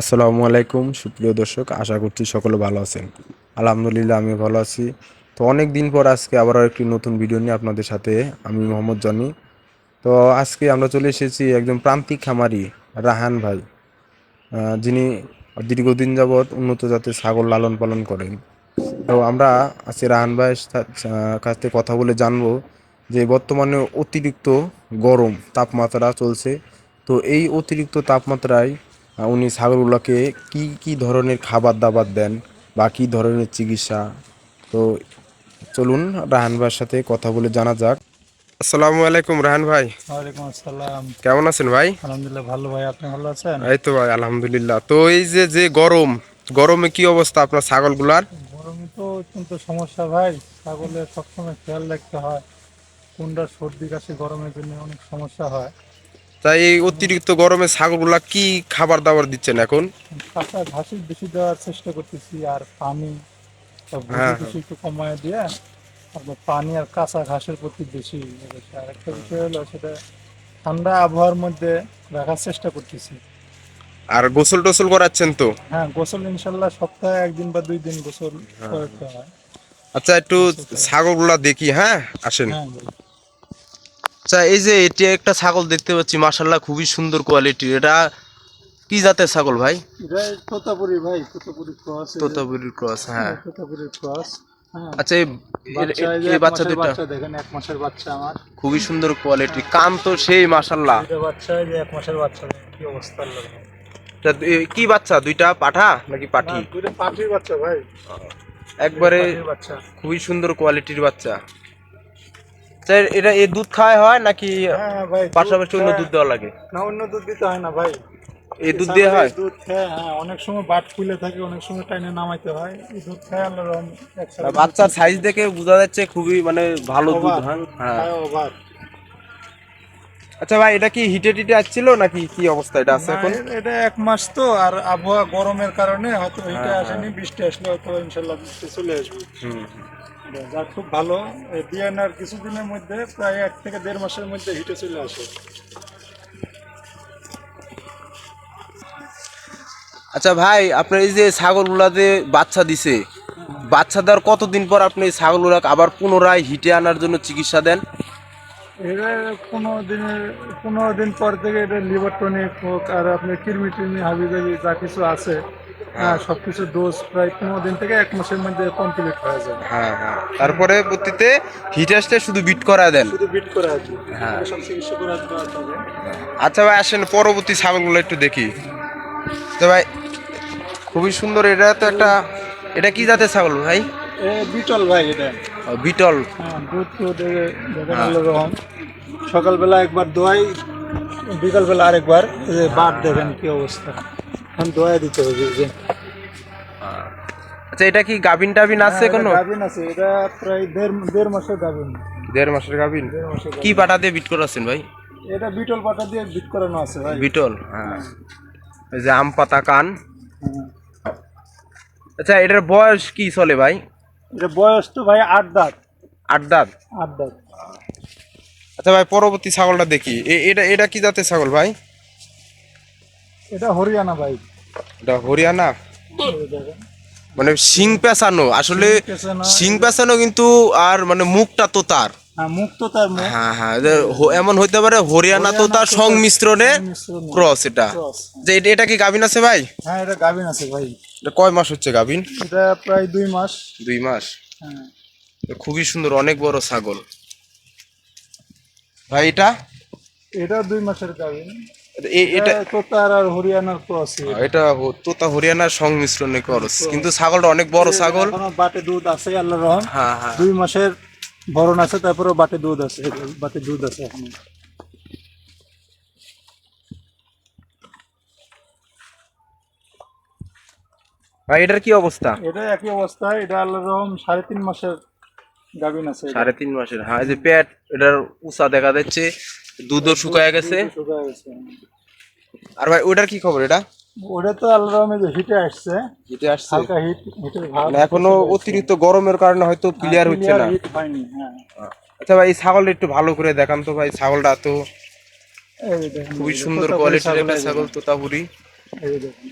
আসসালামু আলাইকুম, সুপ্রিয় দর্শক, আশা করছি সকলে ভালো আছেন। আলহামদুলিল্লাহ আমি ভালো আছি। তো অনেক দিন পর আজকে আবারও একটি নতুন ভিডিও নিয়ে আপনাদের সাথে আমি মোহাম্মদ জনি। তো আজকে আমরা চলে এসেছি একজন প্রান্তিক খামারি, রাহান ভাই। যিনি দীর্ঘদিন যাবৎ উন্নত জাতের ছাগল লালন পালন করেন। তো আমরা আজকে রাহান ভাইয়ের কাছ থেকে কথা বলে জানব যে বর্তমানে অতিরিক্ত গরম তাপমাত্রা চলছে। তো এই অতিরিক্ত তাপমাত্রায় উনি ছাগলগুলোকে কি কি ধরনের খাবার দাবার দেন বা কী ধরনের চিকিৎসা? তো চলুন রাহান ভাইয়ের সাথে কথা বলে জানা যাক। আসসালামু আলাইকুম রাহান ভাই। ওয়ালাইকুম আসসালাম। কেমন আছেন ভাই? আলহামদুলিল্লাহ ভালো ভাই আপনি ভালো আছেন? এই তো ভাই আলহামদুলিল্লাহ। তো এই যে যে গরম গরমে কি অবস্থা আপনার ছাগলগুলার? গরমে তো অত্যন্ত সমস্যা ভাই ছাগলের সবসময় খেয়াল রাখতে হয়। কোনটা সর্দি কাশি গরমের জন্য অনেক সমস্যা হয়। তাই এই অতিরিক্ত গরমে ছাগলগুলা কি খাবার দাবার দিচ্ছেন এখন? কাঁচা ঘাসি বেশি দেওয়ার চেষ্টা করতেছি আর পানি। হ্যাঁ, বেশি একটু কমায় দিয়ে তারপর পানি আর কাঁচা ঘাসের প্রতি বেশি আর একটা বিষয় হলো সেটা ঠান্ডা আবহাওয়ার মধ্যে রাখার চেষ্টা করতেছি। আর গোসল টোসল করাচ্ছেন তো? হ্যাঁ গোসল ইনশাল্লাহ সপ্তাহে একদিন বা দুই দিন গোসল করতে হয়। আচ্ছা একটু ছাগলগুলা দেখি হ্যাঁ? আসেন। হ্যাঁ। আচ্ছা এই যে এটি একটা ছাগল দেখতে পাচ্ছি মাশাল্লাহ খুবই সুন্দর কোয়ালিটির এটা কি জাতের ছাগল ভাই? তোতাপুরি ভাই তোতাপুরি ক্রস হ্যাঁ তোতাপুরি ক্রস হ্যাঁ। আচ্ছা এই বাচ্চা দেখেন এক মাসের আমার। খুবই সুন্দর কোয়ালিটি কান তো সেই মাশাল্লাহ দুইটা বাচ্চা যে এক মাসের বাচ্চা কি অবস্থা লোক কি বাচ্চা দুইটা পাঠা নাকি পাঠি? দুইটা পাখির বাচ্চা ভাই। একবারে বাচ্চা। খুবই সুন্দর কোয়ালিটির বাচ্চা। এটা এই দুধ খাওয়া হয় নাকি হ্যাঁ ভাই পাশাপাশি অন্য দুধ দুধ দেওয়া লাগে? না অন্য দুধ দিতে হয় না ভাই। এই দুধ দিয়ে হয়? দুধ হ্যাঁ অনেক সময় বাট খুলে থাকে অনেক সময় টাইনে নামাইতে হয়। এই দুধ খায় আল্লাহ বাচ্চার সাইজ দেখে বোঝা যাচ্ছে খুবই মানে ভালো দুধ ওভার, হয়। হ্যাঁ আচ্ছা ভাই এটা কি হিটে টিটে আসছিল নাকি কি অবস্থা এটা আছে এখন? এটা এক মাস তো আর আবহাওয়া গরমের কারণে হয়তো হ্যাঁ, হিটে আসেনি বৃষ্টি আসলে হয়তো ইনশাল্লাহ বৃষ্টি চলে আসবে। যা খুব ভালো ডিএনআর কিছুদিনের মধ্যে প্রায় এক থেকে দেড় মাসের মধ্যে হিটে চলে আসে। আচ্ছা ভাই আপনার এই যে ছাগলগুলাতে বাচ্চা দিছে বাচ্চা দেওয়ার কতদিন পর আপনি এই ছাগলগুলাকে আবার পুনরায় হিটে আনার জন্য চিকিৎসা দেন? এটা পনেরো দিনের পনেরো দিন পর থেকে এটা লিভার টনিক হোক আর আপনার কিরমি টিরমি হাবি যা কিছু আছে হ্যাঁ সব কিছু ডোজ প্রায় পনেরো দিন থেকে এক মাসের মধ্যে কমপ্লিট হয়ে যাবে। হ্যাঁ হ্যাঁ। তারপরে পরবর্তীতে হিট আসলে শুধু বিট করা দেন। শুধু বিট করে হ্যাঁ। সব চিকিৎসা করে আচ্ছা ভাই আসেন পরবর্তী ছাগলগুলো একটু দেখি। তো ভাই খুবই সুন্দর এটা তো একটা এটা কি জাতের ছাগল ভাই? বিটল ভাই এটা। বিটল। হ্যাঁ রহম সকালবেলা একবার দোয়াই বিকালবেলা আরেকবার বাদ দেখেন কি অবস্থা। এখন দোয়া দিতে হবে যে আচ্ছা এটা কি গাবিন টাবিন আছে কোনো? গাভিন আছে এটা প্রায় দেড় দেড় মাসের গাভিন দেড় মাসের গাবিন? কি পাটা দিয়ে বিট করাছেন ভাই? এটা বিটল পাটা দিয়ে বিট করানো আছে ভাই। বিটল হ্যাঁ। এই যে আম পাতা কান। হ্যাঁ। আচ্ছা এটার বয়স কি চলে ভাই? এটা বয়স তো ভাই আট দাঁত। আট দাঁত? আট দাঁত। আচ্ছা ভাই পরবর্তী ছাগলটা দেখি। এটা এটা কি জাতের ছাগল ভাই? এটা হরিয়ানা ভাই। এটা হরিয়ানা? মানে শিং পেঁচানো। আসলে শিং পেঁচানো। কিন্তু আর মানে মুখটা তো তার। হ্যাঁ হ্যাঁ হ্যাঁ এমন হইতে পারে হরিয়ানা তো তার সংমিশ্রণে। ক্রস এটা। যে এটা- কি গাবিন আছে ভাই? হ্যাঁ এটা গাভিন আছে ভাই। এটা কয় মাস হচ্ছে গাবিন এটা প্রায় দুই মাস। দুই মাস। হ্যাঁ। খুবই সুন্দর অনেক বড় ছাগল। ভাই এটা? এটা দুই মাসের গাভিন। এটা এটা তোতার আর হরিয়ানার ক্রস এটা তোতা হরিয়ানার সংমিশ্রণে খরচ। কিন্তু ছাগলটা অনেক বড় ছাগল। বাটে দুধ আছে আল্লাহ রহম। হ্যাঁ হ্যাঁ। দুই মাসের ভরণ আছে তারপরেও বাটে দুধ আছে বাটে দুধ আছে এখনও। এটার কি অবস্থা? এটা একই অবস্থা এটা আল্লাহ রহম সাড়ে তিন মাসের আছে সাড়ে তিন মাসের। হ্যাঁ এই যে পেট এটার উষা দেখা যাচ্ছে। দুধও শুকায় গেছে। শুকায় গেছে। আর ভাই ওটার কি খবর এটা? ওটা তো যে হিটে আসছে। হিটে আসছে। হালকা হিট হিটের ভাব। মানে এখনও অতিরিক্ত গরমের কারণে হয়তো ক্লিয়ার হচ্ছে না। হিট হয়নি হ্যাঁ। আচ্ছা ভাই ছাগলটা একটু ভালো করে দেখান তো ভাই। ছাগলটা তো খুবই সুন্দর কোয়ালিটির ছাগল একটা ছাগল তোতাপুরি। এই যে দেখেন।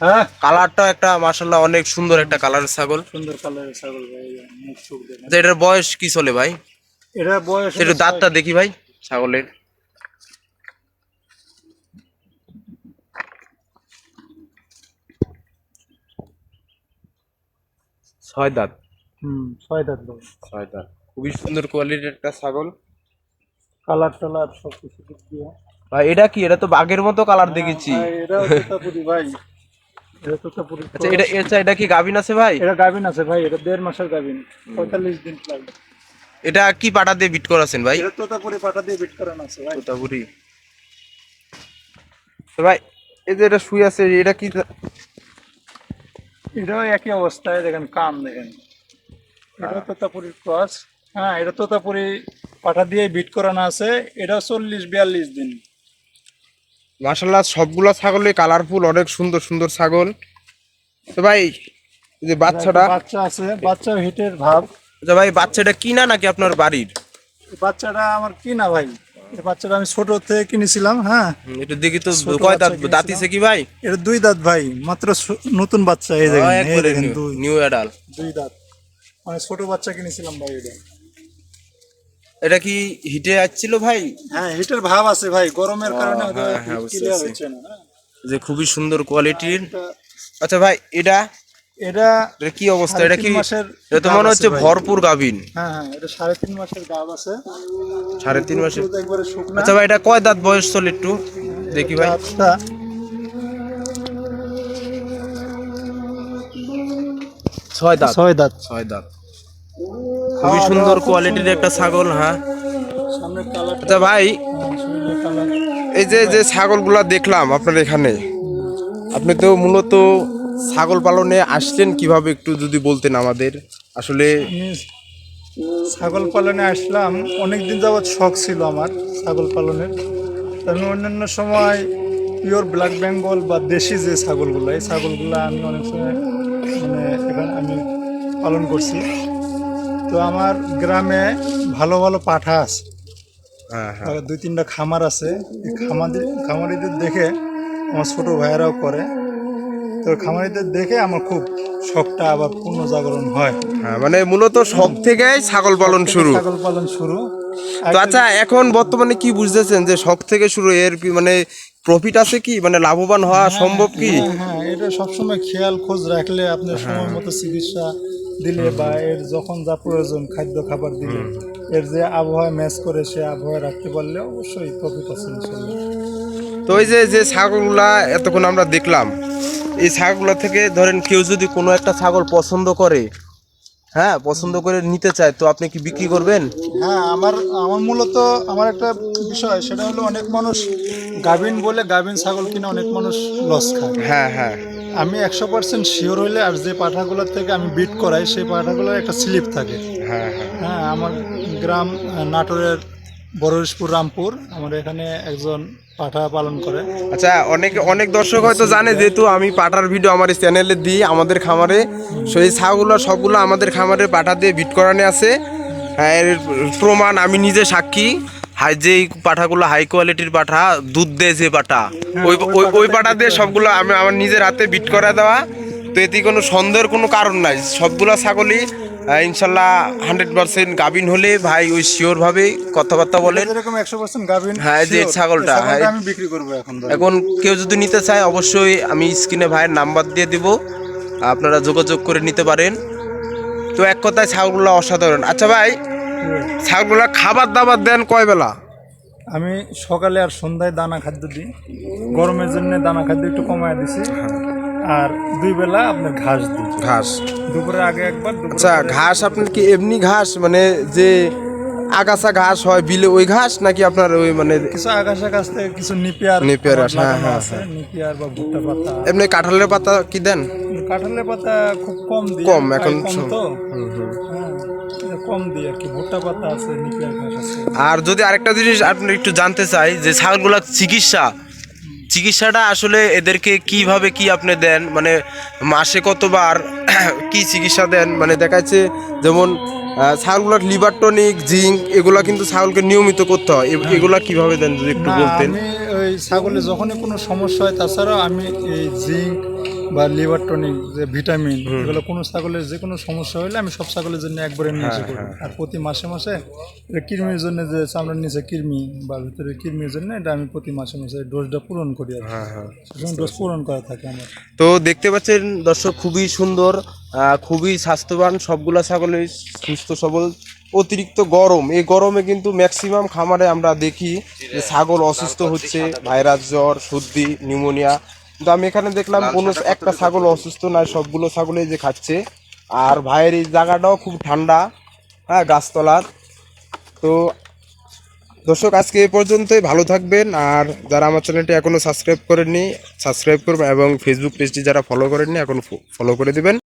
হ্যাঁ? কালারটা একটা মাশাল্লাহ অনেক সুন্দর একটা কালারের ছাগল। সুন্দর কালারের ছাগল ভাই মুখ চোখ দেখেন। এটার বয়স কি চলে ভাই? এটা বয়স একটু দাঁতটা দেখি ভাই ছাগলের। ছয় দাঁত। হুম ছয় দাঁত ভাই ছয় দাঁত। খুবই সুন্দর কোয়ালিটির একটা ছাগল। কালার টালার সব কিছু ভাই এটা কি? এটা তো বাঘের মতো কালার দেখেছি ভাই, তোতাপুরি ভাই। এটা তোতাপুরি আচ্ছা এটা এটা এটা কি গাভিন আছে ভাই? এটা গাভিন আছে ভাই এটা দেড় মাসের গাভিন। পঁয়তাল্লিশ দিন লাগবে। এটা কি পাটা দিয়ে বিট করাছেন ভাই? এটা তোতাপুরি পাটা দিয়ে বিট করানো আছে ভাই। তোতাপুরি। তো ভাই এই যে এটা শুয়ে আছে এটা কি এটাও একই অবস্থায় দেখেন কান দেখেন। এটা তোতাপুরির ক্রস। হ্যাঁ এটা তোতাপুরি পাটা দিয়ে বিট করানো আছে। এটা চল্লিশ বিয়াল্লিশ দিন। মাশাল্লাহ সবগুলা ছাগলই কালারফুল অনেক সুন্দর সুন্দর ছাগল। তো ভাই এই যে বাচ্চাটা বাচ্চা আছে বাচ্চা হিটের ভাব। আচ্ছা ভাই বাচ্চাটা কিনা নাকি আপনার বাড়ির? বাচ্চাটা আমার কিনা ভাই? এই বাচ্চাটা আমি ছোট থেকে কিনেছিলাম হ্যাঁ। একটু দেখি তো কয় দাঁত? দাঁতিছে কি ভাই? এটা দুই দাঁত ভাই মাত্র নতুন বাচ্চা এই দেখেন নিউ অ্যাডাল দুই দাঁত। মানে ছোট বাচ্চা কিনেছিলাম ভাই এটা। এটা কি হিটে আসছিল ভাই? হ্যাঁ হিটের ভাব আছে ভাই গরমের কারণে হ্যাঁ, হ্যাঁ, হ্যাঁ। যে খুবই সুন্দর কোয়ালিটির আচ্ছা ভাই এটা এটা এটা কি অবস্থা? এটা কি এটা তো মনে হচ্ছে ভরপুর গাভিন। হ্যাঁ হ্যাঁ এটা সাড়ে তিন মাসের গাব আছে। সাড়ে তিন মাসে দুধ একবারে শুকনা। আচ্ছা ভাই এটা কয় দাঁত বয়স চলে একটু? দেখি ভাই। ছয় দাঁত। ছয় দাঁত। ছয় দাঁত। খুবই সুন্দর কোয়ালিটির একটা ছাগল হ্যাঁ। আচ্ছা ভাই এই যে যে ছাগলগুলা দেখলাম আপনার এখানে আপনি তো মূলত ছাগল পালনে আসলেন কীভাবে একটু যদি বলতেন আমাদের? আসলে ছাগল পালনে আসলাম অনেক দিন যাবৎ শখ ছিল আমার ছাগল পালনের। আমি অন্যান্য সময় পিওর ব্ল্যাক বেঙ্গল বা দেশি যে ছাগলগুলো এই ছাগলগুলো আমি অনেক সময় মানে এখানে আমি পালন করছি। তো আমার গ্রামে ভালো ভালো পাঠা আছে। হ্যাঁ হ্যাঁ। দুই তিনটা খামার আছে। খামারি খামারিদের দেখে আমার ছোট ভাইয়েরাও করে। তো খামারিদের দেখে আমার খুব শখটা আবার পুনর্জাগরণ হয়। হ্যাঁ মানে মূলত শখ থেকেই ছাগল পালন শুরু। ছাগল পালন শুরু। তো আচ্ছা এখন বর্তমানে কি বুঝতেছেন যে শখ থেকে শুরু এর মানে প্রফিট আছে কি? মানে লাভবান হওয়া সম্ভব কি? হ্যাঁ হ্যাঁ এটা সবসময় খেয়াল খোঁজ রাখলে আপনার সময় মতো চিকিৎসা দিলে বা এর যখন যা প্রয়োজন খাদ্য খাবার দিলে এর যে আবহাওয়া ম্যাচ করে সে আবহাওয়া রাখতে পারলে অবশ্যই প্রফিট আছে ইনশাল্লাহ তো ওই যে যে ছাগলগুলা এতক্ষণ আমরা দেখলাম এই ছাগলগুলা থেকে ধরেন কেউ যদি কোনো একটা ছাগল পছন্দ করে হ্যাঁ পছন্দ করে নিতে চায় তো আপনি কি বিক্রি করবেন? হ্যাঁ আমার আমার মূলত আমার একটা বিষয় সেটা হলো অনেক মানুষ গাভিন বলে গাভিন ছাগল কিনে অনেক মানুষ লস খায়। হ্যাঁ হ্যাঁ। আমি একশো পার্সেন্ট শিওর হইলে আর যে পাঠাগুলোর থেকে আমি বিট করাই সেই পাঠাগুলোর একটা স্লিপ থাকে। হ্যাঁ হ্যাঁ। হ্যাঁ আমার গ্রাম নাটোরের বরহরিশপুর রামপুর আমার এখানে একজন পাঠা পালন করে। আচ্ছা অনেক অনেক দর্শক হয়তো জানে যেহেতু আমি পাঠার ভিডিও আমার চ্যানেলে দিই আমাদের খামারে। সেই ছাগুলো সবগুলো আমাদের খামারে পাঠা দিয়ে বিট করানো আছে। হ্যাঁ, এর প্রমাণ আমি নিজে সাক্ষী। হাই যে পাঠাগুলো হাই কোয়ালিটির পাঠা দুধ দেয় যে পাঠা ওই ওই- ওই পাঠা দিয়ে সবগুলো আমি আমার নিজের হাতে বিট করে দেওয়া। তো এতে কোনো সন্দেহের কোনো কারণ নাই। সবগুলো ছাগলই ইনশাল্লাহ হান্ড্রেড পার্সেন্ট গাভিন হলে ভাই ওই শিওর ভাবে কথাবার্তা বলেন। এরকম একশো পার্সেন্ট গাভিন হ্যাঁ, যে ছাগলটা, হ্যাঁ। আমি বিক্রি করব এখন এখন কেউ যদি নিতে চায় অবশ্যই আমি স্ক্রিনে ভাইয়ের নাম্বার দিয়ে দিব। আপনারা যোগাযোগ করে নিতে পারেন। তো এক কথায় ছাগলগুলো অসাধারণ। আচ্ছা ভাই ছাগলগুলো খাবার দাবার দেন কয় বেলা? আমি সকালে আর সন্ধ্যায় দানা খাদ্য দিই। গরমের জন্য দানা খাদ্য একটু কমায় দিছি। আর দুই বেলা আপনার ঘাস দিই। ঘাস। দুপুরের আগে একবার আচ্ছা ঘাস আপনার কি এমনি ঘাস? মানে যে আগাছা ঘাস হয় বিলে ওই ঘাস নাকি আপনার ওই মানে কিছু আগাছা আকাশ থেকে কিছু নিপিয়ার নিপিয়ার হ্যাঁ, হ্যাঁ, আছে, নিপিয়ার বা ভুট্টা পাতা। এমনি কাঁঠালের পাতা কি দেন? কাঁঠালের পাতা খুব কম দিই কম, এখন তো। হ্যাঁ, কম দিই আর কি ভুট্টা পাতা আছে নিপিয়ার ঘাস আছে। আর যদি আরেকটা জিনিস আপনি একটু জানতে চাই যে ছাগলগুলোর চিকিৎসা চিকিৎসাটা আসলে এদেরকে কীভাবে কি আপনি দেন? মানে মাসে কতবার কি চিকিৎসা দেন? মানে দেখা যাচ্ছে যেমন ছাগলগুলোর লিভার টনিক জিঙ্ক এগুলা কিন্তু ছাগলকে নিয়মিত করতে হয়। এগুলা কীভাবে দেন যদি একটু বলতেন? ওই ছাগলের যখনই কোনো সমস্যা হয় তাছাড়াও আমি এই জিঙ্ক বা লিভার টনিক যে ভিটামিন এগুলো কোনো ছাগলের যে কোনো সমস্যা হলে আমি সব ছাগলের জন্য একবারে নিয়ে এসে করি। আর প্রতি মাসে মাসে এটা কৃমির জন্য যে চামড়ার নিচে কৃমি বা ভিতরে কৃমির জন্য এটা আমি প্রতি মাসে মাসে ডোজটা পূরণ করি আর হ্যাঁ হ্যাঁ। ডোজ পূরণ করা থাকে আমার। তো দেখতে পাচ্ছেন দর্শক খুবই সুন্দর খুবই স্বাস্থ্যবান সবগুলা ছাগলের সুস্থ সবল অতিরিক্ত গরম। এই গরমে কিন্তু ম্যাক্সিমাম খামারে আমরা দেখি যে ছাগল অসুস্থ হচ্ছে ভাইরাস জ্বর সর্দি নিউমোনিয়া কিন্তু আমি এখানে দেখলাম কোনো একটা ছাগল অসুস্থ নয় সবগুলো ছাগলে যে খাচ্ছে। আর ভাইয়ের এই জায়গাটাও খুব ঠান্ডা হ্যাঁ গাছতলার তো দর্শক আজকে এ পর্যন্তই ভালো থাকবেন। আর যারা আমার চ্যানেলটি এখনও সাবস্ক্রাইব করেননি সাবস্ক্রাইব করবেন এবং ফেসবুক পেজটি যারা ফলো করেননি এখন ফলো করে দিবেন।